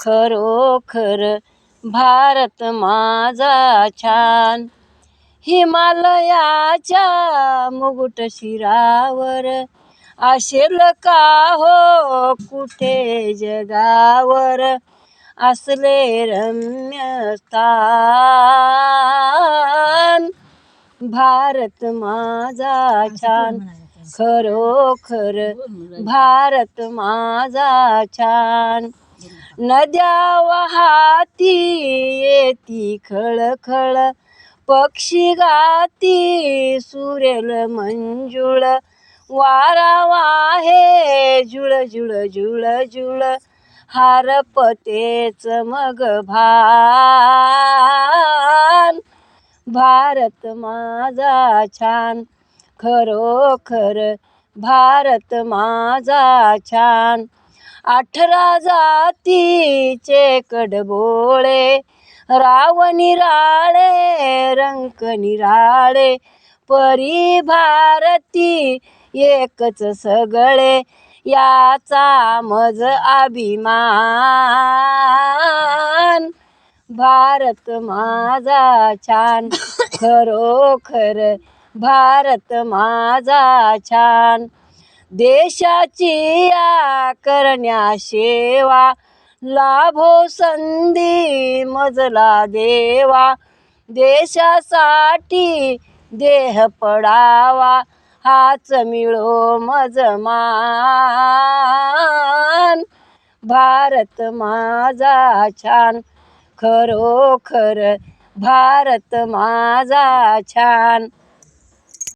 खरोखर भारत माझा छान. हिमालयाच्या मुकुट शिरावर असेल का हो कुठे जगावर असले रम्य स्थान भारत माझा छान. खरोखर भारत माझा छान. नद्या वाहती येती खळखळ पक्षी गाती सुरेल मंजुळ. वारा वाहे जुळ जुळ जुळ जुळ हारपतेच मग भान. भारत माझा छान खरोखर भारत माझा छान. अठरा जातीचे कडबोळे राव निराळे रंक निराळे परी भारती एकच सगळे याचा मज अभिमान. भारत माझा छान खरोखर भारत माझा छान. देशाची या करण्या सेवा लाभो संधी मजला देवा. देशासाठी देह पडावा हाच मिळो मजमान भारत माझा छान खरोखर भारत माझा छान.